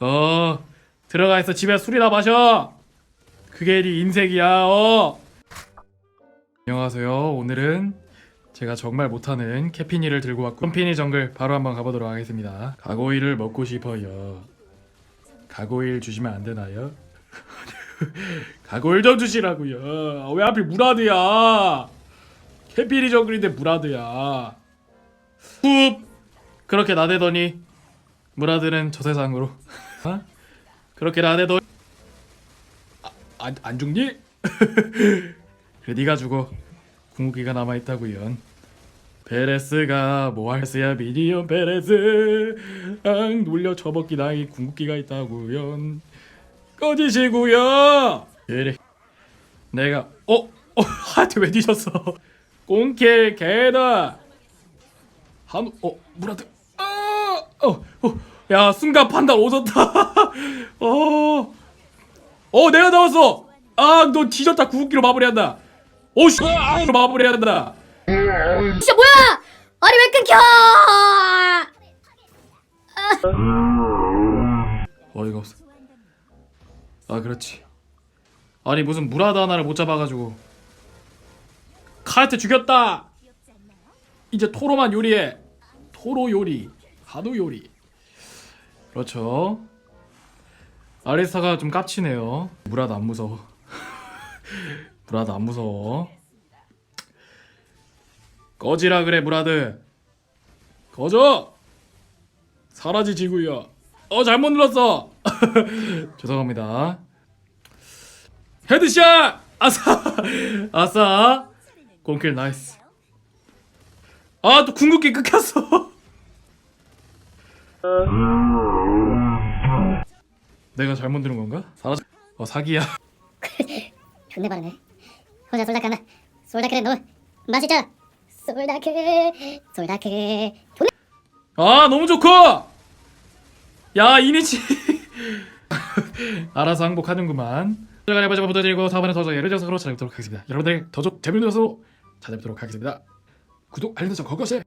어 들어가 있어. 집에 술이나 마셔. 그게 네 인생이야. 어. 안녕하세요. 오늘은 제가 정말 못하는 캐피니를 들고 왔고 컴피니 정글 바로 한번 가보도록 하겠습니다. 가고이를 먹고 싶어요. 가고일 주시면 안 되나요? 가고일 좀 주시라고요. 왜 하필 무라드야? 캐피니 정글인데 무라드야. 훅 그렇게 나대더니 무라드는 저 세상으로. 어? 그렇게 나대더 아, 안, 안 죽니? 그래 네가 죽어. 궁극기가 남아 있다구연 베레스가 뭐할수야 미니언 베레스. 앙 놀려 처먹기 나이 궁극기가 있다구연 꺼지시구요! 그래. 내가 어? 어? 하한테 왜 뒤졌어? 꽁킬 개다! 한우 어 무라드 아, 어, 어, 야 순간 판단 오졌다. 어, 어 내가 나왔어. 아, 너 뒤졌다. 구급기로 마무리한다. 오, 씨, 로 마무리한다. 진짜 뭐야? 아니 왜 끊겨? 어이가 없어. 아, 그렇지. 아니 무슨 무라드 하나를 못 잡아가지고 카한테 죽였다. 이제 토로만 요리해. 토로 요리, 한우 요리. 그렇죠. 아리스타가 좀 깝치네요. 무라드 안 무서워. 무라드 안 무서워. 꺼지라 그래 무라드. 꺼져. 사라지 지구요. 어 잘못 눌렀어. 죄송합니다. 헤드샷! 아싸! 아싸! 공킬 나이스. 아, 또 궁극기 끊겼어. 내가 잘못 들은 건가? 사라져. 어, 사기야. 존내 바르네. 혼자 솔다카나 솔다크를 너 마시자. 솔다크 솔다크 존내 아, 너무 좋고! 야, 이니치. 알아서 항복하는구만. 제가 해보자 부탁드리고 다음번에 더 예를 들어서 찾아뵙도록 하겠습니다. 여러분들 더좀 재밌는 것으로 찾아뵙도록 하겠습니다. 구독, 알림 설정, 그것이